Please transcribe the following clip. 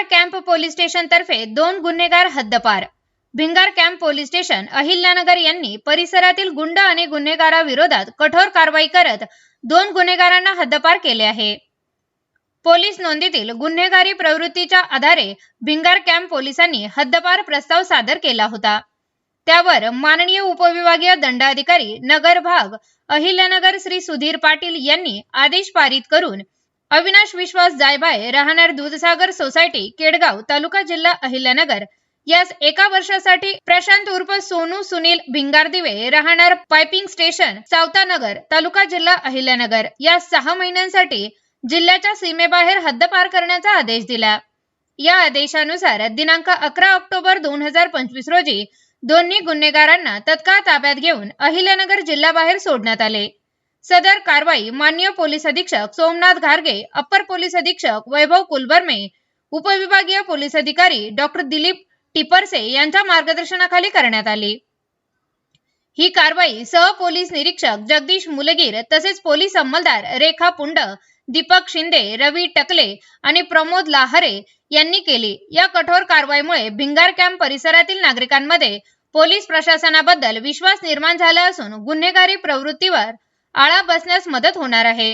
Bhingar camp police station तर्फे दोन गुन्हेगार हद्दपार. Bhingar camp police station Ahilyanagar यांनी परिसरातील गुंड आणि गुन्हेगाराविरोधात कठोर कारवाई करत दोन गुन्हेगारांना हद्दपार केले आहे. पोलीस नोंदीतील गुन्हेगारी प्रवृत्तीच्या आधारे भिंगार कॅम्प पोलिसांनी हद्दपार प्रस्ताव सादर केला होता. त्यावर माननीय उपविभागीय दंडाधिकारी नगर भाग अहिल्यानगर श्री सुधीर पाटील यांनी आदेश पारित करून अविनाश विश्वास जायभाय राहणार दूधसागर सोसायटी केडगाव तालुका जिल्हा अहिल्यानगर. यास एका वर्षासाठी प्रशांत उर्फ सोनू सुनील भिंगारदिवे राहणार पायपिंग स्टेशन सावतानगर तालुका जिल्हा अहिल्यानगर. या सहा महिन्यांसाठी जिल्ह्याच्या सीमेबाहेर हद्दपार करण्याचा आदेश दिला. या आदेशानुसार दिनांक अकरा ऑक्टोबर दोन हजार पंचवीस रोजी दोन्ही गुन्हेगारांना तत्काळ ताब्यात घेऊन अहिल्यानगर जिल्ह्याबाहेर सोडण्यात आले. सदर कारवाई मान्य पोलीस अधीक्षक सोमनाथ घारगे अप्पर पोलीस अधीक्षक वैभव कुलबर्मे उपविभागीय पोलीस अधिकारी डॉक्टर दिलीप टिपरसे यांच्या मार्गदर्शनाखाली करण्यात आली. ही कारवाई सह पोलीस निरीक्षक जगदीश मुलगीर तसेच पोलीस अंमलदार रेखा पुंड दीपक शिंदे रवी टकले आणि प्रमोद लाहरे यांनी केली. या कठोर कारवाईमुळे भिंगार कॅम्प परिसरातील नागरिकांमध्ये पोलीस प्रशासनाबद्दल विश्वास निर्माण झाला असून गुन्हेगारी प्रवृत्तीवर आळा बसण्यास मदत होणार आहे.